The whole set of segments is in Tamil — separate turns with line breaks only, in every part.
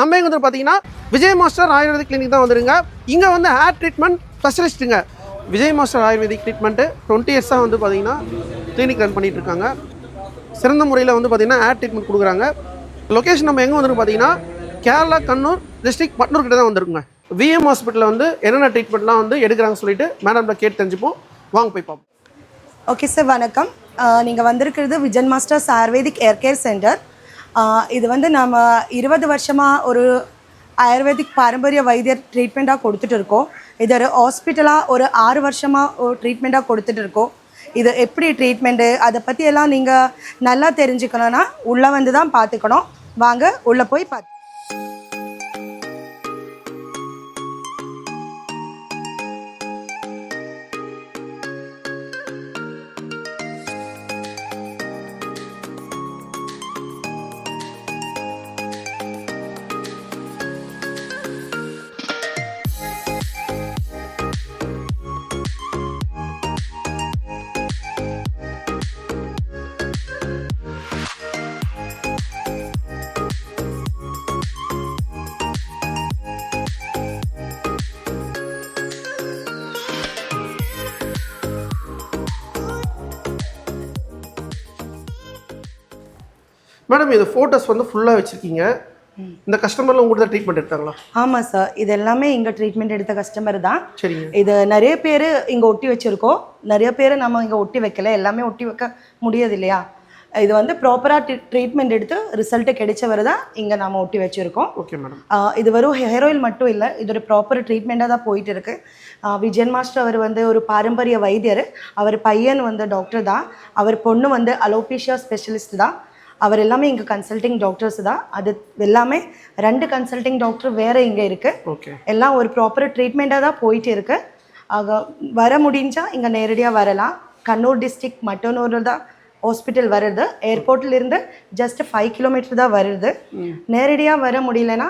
நம்ம எங்க வந்து பார்த்தீங்கன்னா விஜய் மாஸ்டர் ஆயுர்வேதிக் கிளினிக் தான் வந்துருங்க. இங்கே வந்து hair treatment ஸ்பெஷலிஸ்ட்டுங்க Vijay master ayurvedic treatment twenty இயர்ஸாக வந்து பார்த்தீங்கன்னா கிளினிக் ரன் பண்ணிகிட்டு இருக்காங்க சிறந்த முறையில் வந்து பார்த்தீங்கன்னா ஹேர் ட்ரீட்மெண்ட் கொடுக்குறாங்க. லொக்கேஷன் நம்ம எங்கே வந்துருக்கு பார்த்தீங்கன்னா கேரளா கண்ணூர் டிஸ்ட்ரிக்ட் பட்னூர் கிட்ட தான் வந்துருக்குங்க. விஎம் ஹாஸ்பிட்டலில் வந்து என்னென்ன ட்ரீட்மெண்ட்லாம் வந்து எடுக்கிறாங்கன்னு சொல்லிட்டு மேடம்ல கேட்டு தெரிஞ்சுப்போம். வாங்க போய் பார்ப்போம்
ஓகே சார் வணக்கம். நீங்கள் வந்திருக்கிறது Vijan masters ayurvedic hair care centre இது வந்து நம்ம இருபது வருஷமாக ஒரு ஆயுர்வேதிக் பாரம்பரிய வைத்தியர் ட்ரீட்மெண்ட்டாக கொடுத்துட்டு இருக்கோம். இது ஒரு ஹாஸ்பிட்டலாக ஒரு ஆறு வருஷமாக ஒரு ட்ரீட்மெண்ட்டாக கொடுத்துட்டு இருக்கோம். இது எப்படி ட்ரீட்மெண்ட்டு அதை பற்றியெல்லாம் நீங்கள் நல்லா தெரிஞ்சுக்கணுன்னா உள்ளே வந்து தான் பார்த்துக்கணும். வாங்க உள்ளே போய் பார்த்து
மேடம் இது ஃபோட்டோஸ் வந்து ஃபுல்லாக வச்சுருக்கீங்க. இந்த கஸ்டமரில் உங்கள்கிட்ட ட்ரீட்மெண்ட் எடுத்தாங்களா?
ஆமாம் சார் இது எல்லாமே இங்கே ட்ரீட்மெண்ட் எடுத்த கஸ்டமர் தான்.
சரிங்க.
இது நிறைய பேர் இங்கே ஒட்டி வச்சுருக்கோம். நிறைய பேர் நம்ம இங்கே ஒட்டி வைக்கல. எல்லாமே ஒட்டி வைக்க முடியாது இல்லையா? இது வந்து ப்ராப்பராக ட்ரீட்மெண்ட் எடுத்து ரிசல்ட்டு கிடைச்சவர் தான் இங்கே நாம ஒட்டி வச்சுருக்கோம்.
ஓகே மேடம்
இது வெறும் ஹேர் ஆயில் மட்டும் இல்லை இது ஒரு ப்ராப்பர் ட்ரீட்மெண்ட்டாக தான் போயிட்டு இருக்கு. விஜயன் மாஸ்டர் அவர் வந்து ஒரு பாரம்பரிய வைத்தியர். அவர் பையன் வந்து டாக்டர் தான். அவர் பொண்ணு வந்து அலோபேஷியா ஸ்பெஷலிஸ்ட் தான். அவர் எல்லாமே இங்கே கன்சல்டிங் டாக்டர்ஸ் தான். அது எல்லாமே ரெண்டு கன்சல்டிங் டாக்டர் வேறு இங்கே இருக்குது எல்லாம் ஒரு ப்ராப்பர் ட்ரீட்மெண்ட்டாக தான் போயிட்டு இருக்கு. ஆக வர முடிஞ்சா இங்கே நேரடியாக வரலாம். கண்ணூர் டிஸ்ட்ரிக்ட் மட்டனூரில் தான் ஹாஸ்பிட்டல் வருது. ஏர்போர்ட்ல இருந்து ஜஸ்ட் ஃபைவ் கிலோமீட்டர் தான் வருது. நேரடியாக வர முடியலன்னா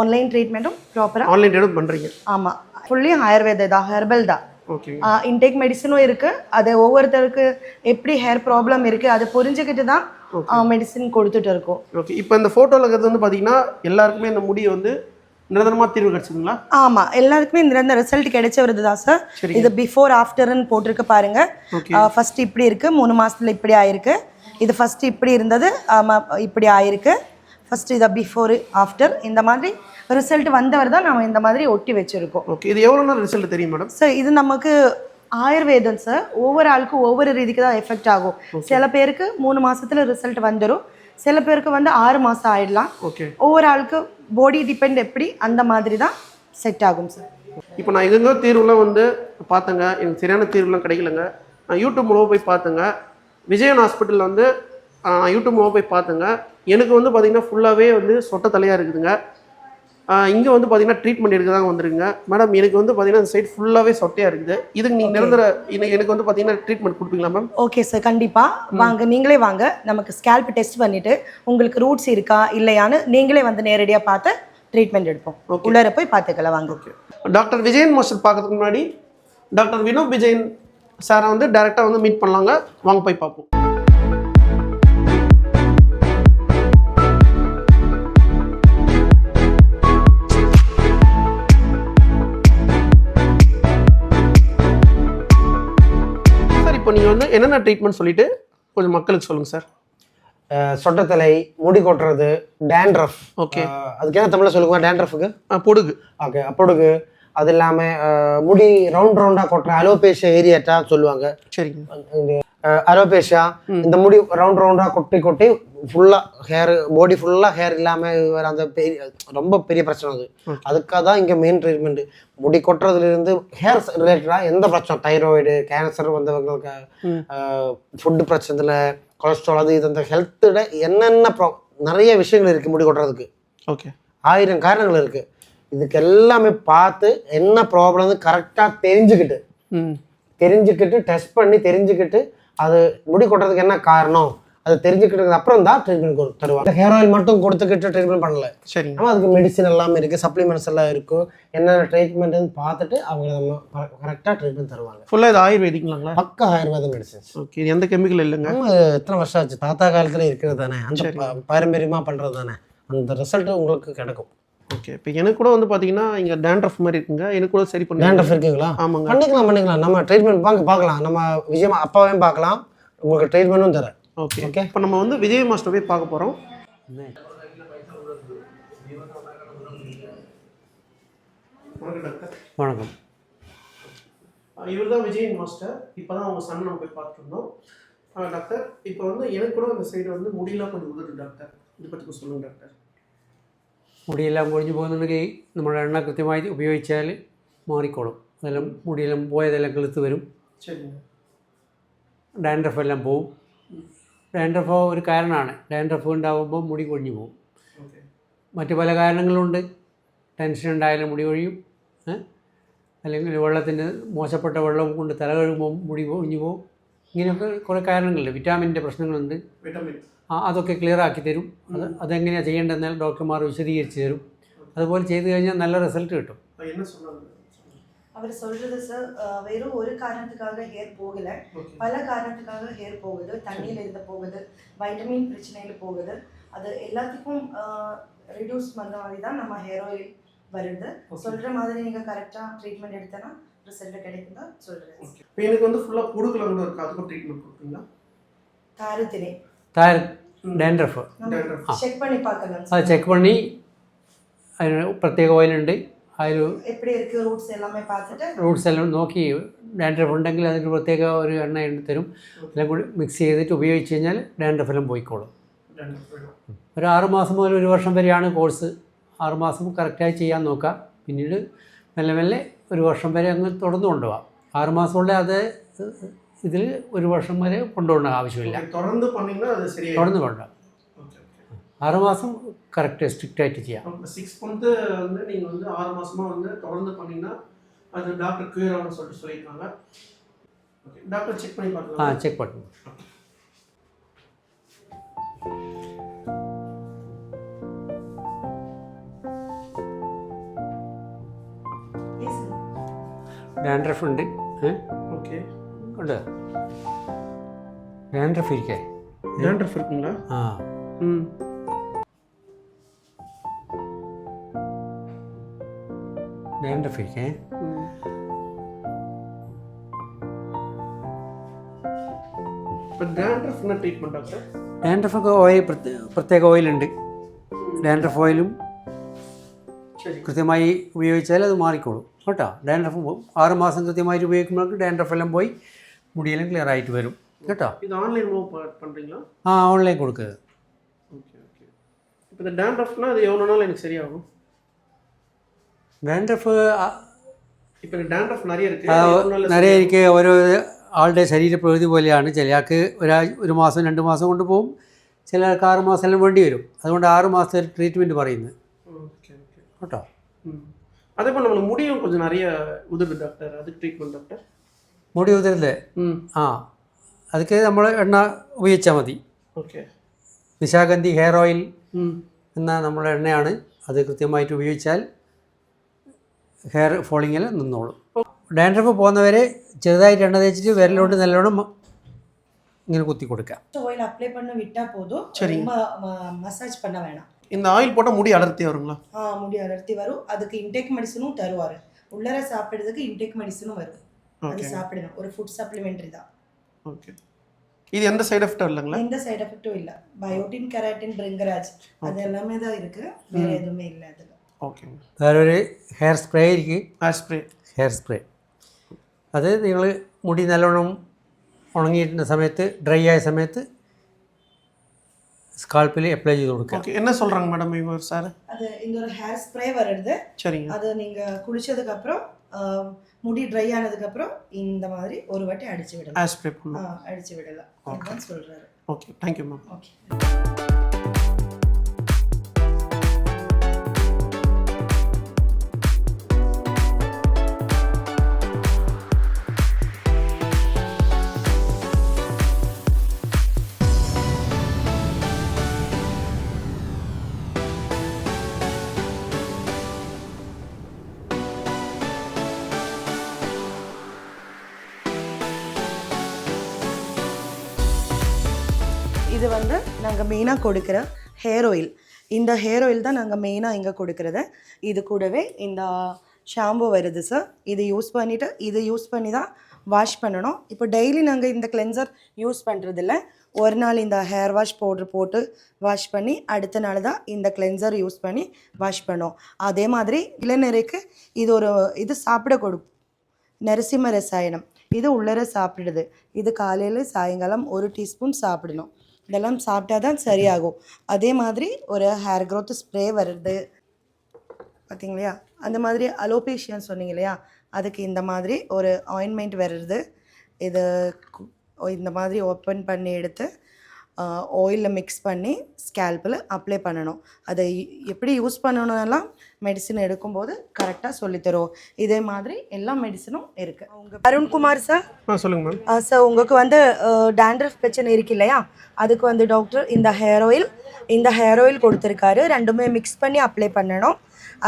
ஆன்லைன் ட்ரீட்மெண்ட்டும் ப்ராப்பராக
ஆன்லைன் பண்ணுறீங்க
ஆமாம் ஃபுல்லி ஆயுர்வேத தான் ஹெர்பல் தான். இன்டேக் மெடிசனும் இருக்குது அது ஒவ்வொருத்தருக்கு எப்படி ஹேர் ப்ராப்ளம் இருக்குது அதை புரிஞ்சுக்கிட்டு தான் மெடிசின் கொடுத்துட்டு இருக்கோம்.
ஓகே இப்போ இந்த ஃபோட்டோவில் இருக்கிறது வந்து பார்த்தீங்கன்னா எல்லாருக்குமே இந்த முடி வந்து நிரந்தரமாக தீர்வு கிடச்சிதுங்களா
ஆமா எல்லாருக்குமே இந்த ரிசல்ட் கிடைச்ச வருது தான் சார். இது பிஃபோர் ஆஃப்டர்னு போட்டிருக்கு பாருங்க. ஃபர்ஸ்ட் இப்படி இருக்கு மூணு மாசத்துல இப்படி ஆயிருக்கு. இது ஃபர்ஸ்ட் இப்படி இருந்தது ஆமா இப்படி ஆயிருக்கு. ஃபர்ஸ்ட் இதை பிஃபோர் ஆஃப்டர் இந்த மாதிரி ரிசல்ட் வந்தவர் தான் நம்ம இந்த மாதிரி ஒட்டி வச்சிருக்கோம்.
ஓகே இது எவ்வளோ நாள் ரிசல்ட் தெரியும் மேடம்
சார் இது நமக்கு ஆயுர்வேதம் சார் ஒவ்வொரு ஆளுக்கும் ஒவ்வொரு ரீதிக்கு தான் எஃபெக்ட் ஆகும். சில பேருக்கு மூணு மாசத்துல ரிசல்ட் வந்துடும் சில பேருக்கு வந்து ஆறு மாசம் ஆயிடலாம்.
ஓகே
ஒவ்வொரு ஆளுக்கு பாடி டிபெண்ட் எப்படி அந்த மாதிரி தான் செட் ஆகும் சார்
இப்போ நான் எங்கெங்கோ தீர்வுலாம் வந்து பார்த்தேங்க. எனக்கு சரியான தீர்வுலாம் கிடைக்கலங்க. நான் யூடியூப் மூலமாக போய் பார்த்தேங்க. விஜயன் ஹாஸ்பிட்டலில் வந்து யூடியூப் மூலமாக போய் பார்த்தேங்க. எனக்கு வந்து பார்த்தீங்கன்னா ஃபுல்லாகவே வந்து சொட்ட தலையாக இருக்குதுங்க. இங்கே வந்து பார்த்தீங்கன்னா ட்ரீட்மெண்ட் எடுக்க தான் வந்துருங்க மேடம் எனக்கு வந்து பார்த்தீங்கன்னா இந்த சைடு ஃபுல்லாகவே சொட்டையாக இருக்குது. இதுக்கு நீங்கள் நிரந்தர எனக்கு வந்து பார்த்தீங்கன்னா ட்ரீட்மெண்ட் கொடுப்பீங்களா மேம்
ஓகே சார் கண்டிப்பா. வாங்க நீங்களே வாங்க. நமக்கு ஸ்கேல்ப் டெஸ்ட் பண்ணிட்டு உங்களுக்கு ரூட்ஸ் இருக்கா இல்லையான்னு நீங்களே வந்து நேரடியா பார்த்து ட்ரீட்மெண்ட் எடுப்போம். உள்ளார போய் பார்த்துக்கலாம் வாங்க.
ஓகே டாக்டர் விஜயன் மாஸ்டர் பார்க்கறதுக்கு முன்னாடி டாக்டர் வினோத் விஜயன் சாரை வந்து டைரெக்டாக வந்து மீட் பண்ணலாங்க. வாங்க போய் பார்ப்போம். நீங்கள் வந்து என்னென்ன ட்ரீட்மெண்ட் சொல்லிட்டு கொஞ்சம் மக்களுக்கு சொல்லுங்கள் சார்.
சொட்டத்தலை முடி கொட்டுறது டேண்ட்ரஃப்
Okay.
அதுக்கு என்ன தமிழ்ல சொல்லுங்க டேண்ட்ரஃபுக்கு
பொடுகு.
ஓகே அப்பொடுகு அது இல்லாமல் முடி ரவுண்ட் ரவுண்டாக கொட்டுற அலோபேஷியா ஏரியாட்டா சொல்லுவாங்க.
சரிங்க.
அலோபேஷியா இந்த முடி ரவுண்ட் ரவுண்டாக கொட்டி கொட்டி ஃபுல்லாக ஹேர் பாடி ஃபுல்லாக ஹேர் இல்லாமல் அந்த பெரிய ரொம்ப பெரிய பிரச்சனை அது. அதுக்காக தான் இங்கே மெயின் ட்ரீட்மெண்ட் முடி கொட்டுறதுலேருந்து ஹேர் ரிலேட்டடாக எந்த பிரச்சனை? தைராய்டு கேன்சர் வந்தவங்களுக்கு ஃபுட்டு பிரச்சனை கொலஸ்ட்ரால் அது இது அந்த ஹெல்த்தோட என்னென்ன ப்ரா நிறைய விஷயங்கள் இருக்குது முடி கொட்டுறதுக்கு.
ஓகே.
ஆயிரம் காரணங்கள் இருக்குது இதுக்கு எல்லாமே பார்த்து என்ன ப்ராப்ளம் கரெக்டாக தெரிஞ்சுக்கிட்டு தெரிஞ்சுக்கிட்டு டெஸ்ட் பண்ணி தெரிஞ்சுக்கிட்டு அது முடி கொட்டுறதுக்கு என்ன காரணம்? அது தெரிஞ்சுக்கிட்டதுக்கு அப்புறம் தான் ட்ரீட்மெண்ட் தருவாங்க. ஹேர் ஆயில் மட்டும் கொடுத்துக்கிட்டு ட்ரீட்மெண்ட் பண்ணல.
சரிங்க
நம்ம அதுக்கு மெடிசின் எல்லாமே இருக்குது சப்ளிமெண்ட்ஸ் எல்லாம் இருக்கும் என்னென்ன ட்ரீட்மெண்ட்னு பார்த்துட்டு அவங்க நம்ம கரெக்டாக ட்ரீட்மெண்ட் தருவாங்க.
ஃபுல்லாக இது ஆயுர்வேதிக்லாங்களா
பக்க ஆயுர்வேத மெடிசின்ஸ்
ஓகே இது எந்த கெமிக்கல் இல்லைங்க?
எத்தனை வருஷம் ஆச்சு? தாத்தா காலத்துல இருக்கிறது தானே. அந்த பா- பாரம்பரியமா பண்றது தானே. அந்த ரிசல்ட் உங்களுக்கு கிடைக்கும்.
ஓகே இப்போ எனக்கு கூட வந்து பார்த்தீங்கன்னா இங்கே டேண்ட்ரஃப் மாதிரி இருக்குங்க. எனக்கு கூட சரி பண்ணி
டேண்ட்ரஃப் இருக்குங்களா?
ஆமாங்க.
பண்ணிக்கலாம் பண்ணிக்கலாம். நம்ம ட்ரீட்மெண்ட் வாங்க பார்க்கலாம். நம்ம விஜயமா அப்பாவையும் பார்க்கலாம். உங்களுக்கு ட்ரீட்மெண்ட்டும் தரேன்.
Okay
Okay.
இப்போ நம்ம வந்து விஜய் மாஸ்டர் போய் பார்க்க போகிறோம்
வணக்கம்
இவர் தான் விஜய் மாஸ்டர் இப்போ தான் அவங்க சன் நம்ம போய் பார்த்துருந்தோம் டாக்டர் இப்போ வந்து எனக்கு கூட அந்த சைடு வந்து முடியெல்லாம் கொஞ்சம் உதவுது டாக்டர் இதை பற்றி கொஞ்சம் சொல்லுங்கள் டாக்டர்
മുടിയെല്ലാം കൊഴിഞ്ഞു പോകുന്നുണ്ടെങ്കിൽ നമ്മുടെ എണ്ണ കൃത്യമായി ഉപയോഗിച്ചാൽ മാറിക്കോളും അതെല്ലാം മുടിയെല്ലാം പോയതെല്ലാം കിളുത്ത് വരും
சரிங்க
ഡാൻഡ്രഫ് എല്ലാം പോവും ഡാൻഡ്രഫോ ഒരു കാരണമാണ്. ഡാൻഡ്രഫ് ഉണ്ടാകുമ്പോൾ മുടി കൊഴിഞ്ഞു പോകും. മറ്റു പല കാരണങ്ങളുണ്ട്. ടെൻഷൻ ഉണ്ടായാലും മുടി കൊഴിയും. അല്ലെങ്കിൽ വെള്ളത്തിന്റെ മോശപ്പെട്ട വെള്ളം കൊണ്ട് തല കഴുകുമ്പോൾ മുടി കൊഴിഞ്ഞു പോകും. ഇങ്ങനെയൊക്കെ കുറേ കാരണങ്ങളുണ്ട്. വിറ്റാമിന്റെ പ്രശ്നങ്ങളുണ്ട്. അതൊക്കെ ക്ലിയർ ആക്കി തരും. അത് അതെങ്ങനെയാണ് ചെയ്യേണ്ടതെന്നാൽ ഡോക്ടർമാർ വിശദീകരിച്ച് തരും. അതുപോലെ ചെയ്തു കഴിഞ്ഞാൽ നല്ല റിസൾട്ട് കിട്ടും.
அவர் சொல்றது சார் வெறும் ஒரு காரணத்துக்காக ஹேர் போகல
ஓகே
பல காரணத்துக்காக ஹேர் போகுது தண்ணியில் இருந்து போகுது வைட்டமின் பிரச்சனையில் போகுது அது எல்லாத்துக்கும் ரிடியூஸ் பண்ண மாதிரி தான் நம்ம ஹேர் ஆயில் வருது சொல்ற மாதிரி நீங்க கரெக்டா ட்ரீட்மெண்ட் எடுத்தனா ரிசல்ட் கிடைக்கும் தான் சொல்றேன்
இப்போ எனக்கு வந்து ஃபுல்லாக பொடுக்கலாம் கூட இருக்குது அதுக்கும் ட்ரீட்மெண்ட் கொடுப்பீங்களா
தாரத்திலே
താര ഡാൻഡ്രഫ്
டேண்ட்ரஃப்
செக் பண்ணி பார்க்கலாம்
അത് ചെക്ക് പണി അതിന് പ്രത്യേക ഓയിലുണ്ട് അതിൽ റൂട്ട്സ് എല്ലാം നോക്കി ഡാൻഡ്രഫ് ഉണ്ടെങ്കിൽ അതിന് പ്രത്യേക ഒരു എണ്ണ എണ്ണ തരും. എല്ലാം കൂടി മിക്സ് ചെയ്തിട്ട് ഉപയോഗിച്ച് കഴിഞ്ഞാൽ ഡാൻഡ്രഫ് എല്ലാം പോയിക്കോളും. ഒരു ആറുമാസം മുതൽ ഒരു വർഷം വരെയാണ് കോഴ്സ് ആറുമാസം കറക്റ്റായി ചെയ്യാൻ നോക്കുക. പിന്നീട് മെല്ലെ മെല്ലെ ഒരു വർഷം വരെ അങ്ങ് തുടർന്ന് കൊണ്ടുപോകാം ആറുമാസമുള്ള അത് ഇതിൽ ഒരു വർഷം വരെ കൊണ്ടുപോകേണ്ട ആവശ്യമില്ല. തുടർന്ന് കൊണ്ടുപോകാം.
ஓகே
ആറ് മാസം കറക്റ്റ് സ്ട്രിക്റ്റായിട്ട് ചെയ്യാം
இப்போ சிக்ஸ் மந்த்து வந்து நீங்கள் வந்து ஆறு மாசமா வந்து தொடர்ந்து பண்ணீங்கன்னா அது டாக்டர் கியூர் ஆகும்னு சொல்லிட்டு சொல்லியிருக்காங்க ஓகே டாக்டர் செக் பண்ணி
ആ
பார்க்கலாம்
ചെക്ക് പറ്റും ഡാൻഡ്രഫ് ഉണ്ട് ഏ?
ஓகே
ഉണ്ട് ഡാൻഡ്രഫ് ഇരിക്കേ
டேண்ட்ரஃப் இருக்குங்களா
ആ
ம்
ഡാൻഡ്രഫ് ഇരിക്കേ
ம். இப்போ டேண்ட்ரஃப்னா ட்ரீட்மெண்ட் டாக்டர்
ഡാൻഡ്രഫൊക്കെ ഓയിൽ പ്രത്യേക പ്രത്യേക ഓയിലുണ്ട് ഡാൻഡ്രഫ് ഓയിലും
சரி
കൃത്യമായി ഉപയോഗിച്ചാൽ അത് മാറിക്കോളും കേട്ടോ ഡാൻഡ്രഫ് ആറ് മാസം കൃത്യമായിട്ട് ഉപയോഗിക്കുമ്പോഴേക്ക് ഡാൻഡ്രഫ് എല്ലാം പോയി മുടിയെല്ലാം ക്ലിയർ ആയിട്ട് വരും കേട്ടോ
இது ஆன்லைன் மூவ் பண்ணுறீங்களா
ആ ഓൺലൈൻ കൊടുക്കുക
ஓகே ஓகே இப்போ இந்த டேண்ட்ரஃப்னா அது எவ்வளோ நாள் எனக்கு சரியாகும்
ഡാൻഡ്രഫ്
இப்போ எனக்கு டேண்ட்ரஃப் நிறைய இருக்கு
ആ,
அது எவ்வளவு நாள்ல
நிறைய എനിക്ക് ഓരോ ആളുടെ ശരീരപ്രകൃതി പോലെയാണ് ചിലയാൾക്ക് ഒരാഴ്ച ഒരു മാസം രണ്ട് മാസം കൊണ്ട് പോകും ചിലർക്ക് ആറ് മാസം എല്ലാം വേണ്ടി വരും അതുകൊണ്ട് ആറ് മാസത്തെ ഒരു ട്രീറ്റ്മെൻറ്റ് പറയുന്നത്
ஓகே ஓகே
കേട്ടോ
ம் அதே போல் நம்மளுக்கு முடியும் கொஞ்சம் நிறைய உதவுது டாக்டர் அதுக்கு ட்ரீட்மெண்ட் டாக்டர்
മുടി ഉതിരല്ലേ
ம்
ആ അതൊക്കെ നമ്മൾ എണ്ണ ഉപയോഗിച്ചാൽ മതി
ஓகே
നിശാഗന്ധി ഹെയർ ഓയിൽ
ம்
എന്ന നമ്മുടെ എണ്ണയാണ് അത് കൃത്യമായിട്ട് ഉപയോഗിച്ചാൽ ഹെയർ ഫോളിങ്ങിൽ നിന്നോളും ഡാൻഡ്രഫ് പോകുന്നവരെ ചെറുതായിട്ട് എണ്ണ തേച്ചിട്ട് വിരലോട്ട് നല്ലോണം മ- ഇങ്ങനെ കുത്തി കൊടുക്കുക
ஆயில் அப்ளை பண்ண விட்டா போதும்
சரிங்க.
ரொம்ப மசாஜ் பண்ண வேணாம்
இந்த ஆயில் போட்டால் முடி அடர்த்தியாக வருங்களா
ஆ முடி அடர்த்தி வரும் அதுக்கு இன்டேக் மெடிசனும் தருவார் உள்ளர சாப்பிடுறதுக்கு இன்டேக் மெடிசனும் வரும் அது
ஓகே
சாப்பிடணும் ஒரு ஃபுட் சப்ளிமெண்ட்ரி தான்
ஓகே இது எந்த சைடு எஃபெக்டும் இல்லைங்களா
எந்த சைடு எஃபெக்டும் இல்லை பயோட்டின் கெராட்டின் பிரிங்கராஜ் அது எல்லாமே தான் இருக்கு வேற எதுவுமே இல்லை அதுல
ஓகேங்க
വേറൊരു ഹെയർ സ്പ്രേ ഇരിക്കും
ஹேர் ஸ்ப்ரே
ഹെയർ സ്പ്രേ അത് നിങ്ങൾ മുടി നല്ലോണം ഉണങ്ങിയിട്ടുന്ന സമയത്ത് ഡ്രൈ ആയ സമയത്ത് സ്കാൾപ്പിൽ അപ്ലൈ ചെയ്ത് കൊടുക്കുക
ஓகே என்ன சொல்கிறாங்க மேடம் இவர் சார்
அது இந்த ஒரு ஹேர் ஸ்ப்ரே வருது
சரிங்க
அது நீங்க குளிச்சதுக்கு அப்புறம் ஆ, முடி ட்ரை ஆனதுக்கு அப்புறம் இந்த மாதிரி ஒரு வாட்டி அடிச்சு விடலாம்
ஹேர் ஸ்ப்ரே
ஆ,
பண்ணணும்
அடிச்சு விடலாம் அதுதான் சொல்றாரு
ஓகே தேங்க்யூ மேம்
ஓகே இது வந்து நாங்கள் மெயினாக கொடுக்குற ஹேர் ஆயில் இந்த ஹேர் ஆயில் தான் நாங்கள் மெயினாக இங்கே கொடுக்குறது. இது கூடவே இந்த ஷாம்பு வருது சார் இது யூஸ் பண்ணிவிட்டு இது யூஸ் பண்ணி தான் வாஷ் பண்ணணும். இப்போ டெய்லி நாங்கள் இந்த கிளென்சர் யூஸ் பண்ணுறதில்ல ஒரு நாள் இந்த ஹேர் வாஷ் பவுட்ரு போட்டு வாஷ் பண்ணி அடுத்த நாள் தான் இந்த கிளென்சர் யூஸ் பண்ணி வாஷ் பண்ணோம். அதே மாதிரி இளநீருக்கு இது ஒரு இது சாப்பிட கொடுப்போம் நரசிம்ம ரசாயனம். இது உள்ளர சாப்பிடுது. இது காலையில் சாயங்காலம் ஒரு டீஸ்பூன் சாப்பிடணும். இதெல்லாம் சாப்பிட்டா தான் சரியாகும். அதே மாதிரி ஒரு ஹேர் க்ரோத் ஸ்ப்ரே வருது. பார்த்தீங்களா அந்த மாதிரி அலோபேஷியான்னு சொன்னீங்க இல்லையா அதுக்கு இந்த மாதிரி ஒரு ஆயின்மெண்ட் வருது. இது இந்த மாதிரி ஓப்பன் பண்ணி எடுத்து ஆயிலில் மிக்ஸ் பண்ணி ஸ்கேல்பில் அப்ளை பண்ணணும். அதை எப்படி யூஸ் பண்ணணும்லாம் மெடிசன் எடுக்கும்போது கரெக்டாக சொல்லித்தரோம் இதே மாதிரி எல்லா மெடிசனும் இருக்குது அவங்க அருண்குமார் சார்
ஆ சொல்லுங்கள் மேம்
சார் உங்களுக்கு வந்து டேண்ட்ரஃப் பிரச்சனை இருக்கு இல்லையா? அதுக்கு வந்து டாக்டர் இந்த ஹேர் ஆயில் இந்த ஹேர் ஆயில் கொடுத்துருக்காரு. ரெண்டுமே மிக்ஸ் பண்ணி அப்ளை பண்ணணும்.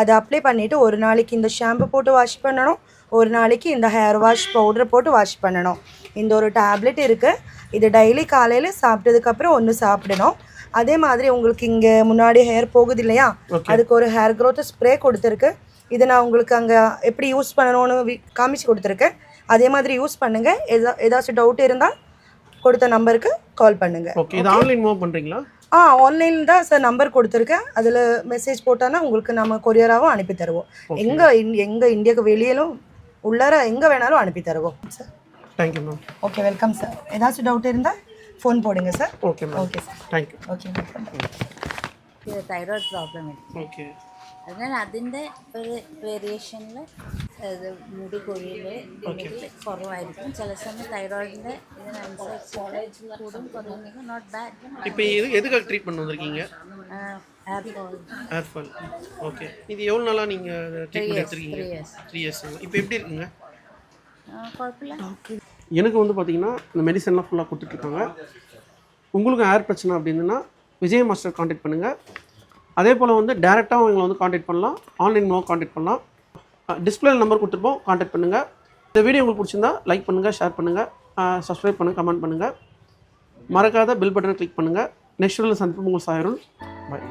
அதை அப்ளை பண்ணிவிட்டு ஒரு நாளைக்கு இந்த ஷாம்பு போட்டு வாஷ் பண்ணணும். ஒரு நாளைக்கு இந்த ஹேர் வாஷ் பவுடர் போட்டு வாஷ் பண்ணணும். இந்த ஒரு டேப்லெட் இருக்குது இது டெய்லி காலையில் சாப்பிட்டதுக்கப்புறம் ஒன்று சாப்பிடணும். அதே மாதிரி உங்களுக்கு இங்கே முன்னாடி ஹேர் போகுது இல்லையா? அதுக்கு ஒரு ஹேர் growth ஸ்ப்ரே கொடுத்துருக்கு. இதை நான் உங்களுக்கு அங்கே எப்படி யூஸ் பண்ணணும்னு காமிச்சு கொடுத்துருக்கேன். அதே மாதிரி யூஸ் பண்ணுங்கள் எதா ஏதாச்சும் டவுட் இருந்தால் கொடுத்த நம்பருக்கு கால் பண்ணுங்கள்
ஓகே இது ஆன்லைன் மூவ் பண்ணுறீங்களா
ஆ ஆன்லைனில் தான் சார் நம்பர் கொடுத்துருக்கேன். அதில் மெசேஜ் போட்டானா உங்களுக்கு நம்ம கொரியராகவும் அனுப்பி தருவோம். எங்கே எங்கே இந்தியாவுக்கு வெளியிலும் உள்ளார எங்கே வேணாலும் அனுப்பி தருவோம் sir
thank you
ma'am okay welcome sir ஏதாச்சும் டவுட் இருந்தால் ஃபோன் போடுங்க sir
okay ma'am
okay sir thank you okay welcome
ഇത് തൈറോയ്ഡ് പ്രോബ്ലം ഉണ്ട്
ஓகே
അതിനാൽ അതിൻ്റെ ഒരു വേരിയേഷനിൽ ഇത് മുടി കൊഴിയൽ ലിമിറ്റ് കുറവായിരിക്കും ചില സമയം തൈറോയിഡിൻ്റെ ഇതിനനുസരിച്ച് കൂടും കുറയുന്നെങ്കിൽ നോട്ട് ബാഡ്
இப்போ இது எதுக்காக ஹேர் ஃபால் ஓகே இது எவ்வளோ நாளாக நீங்கள் ட்ரீட்மெண்ட் எடுத்துருக்கீங்க?
த்ரீ
இயர்ஸுங்களா இப்போ எப்படி இருக்குங்க? எனக்கு வந்து பார்த்தீங்கன்னா இந்த மெடிசன்லாம் ஃபுல்லாக கொடுத்துட்ருக்காங்க. உங்களுக்கு ஹேர் பிரச்சனை அப்படின்னா விஜய் மாஸ்டர் காண்டாக்ட் பண்ணுங்கள் அதே போல் வந்து டேரெக்டாக எங்களை வந்து காண்டாக்ட் பண்ணலாம். ஆன்லைன் மூலமாக காண்டாக்ட் பண்ணலாம். டிஸ்பிளே நம்பர் கொடுத்துருப்போம். காண்டாக்ட் பண்ணுங்கள் இந்த வீடியோ உங்களுக்கு பிடிச்சிருந்தா லைக் பண்ணுங்கள் ஷேர் பண்ணுங்கள் சப்ஸ்கிரைப் பண்ணுங்கள் கமெண்ட் பண்ணுங்கள் மறக்காத பில் பட்டனை கிளிக் பண்ணுங்கள் நெக்ஸ்ட் சந்திப்பு உங்களுக்கு சாயரும் பாய்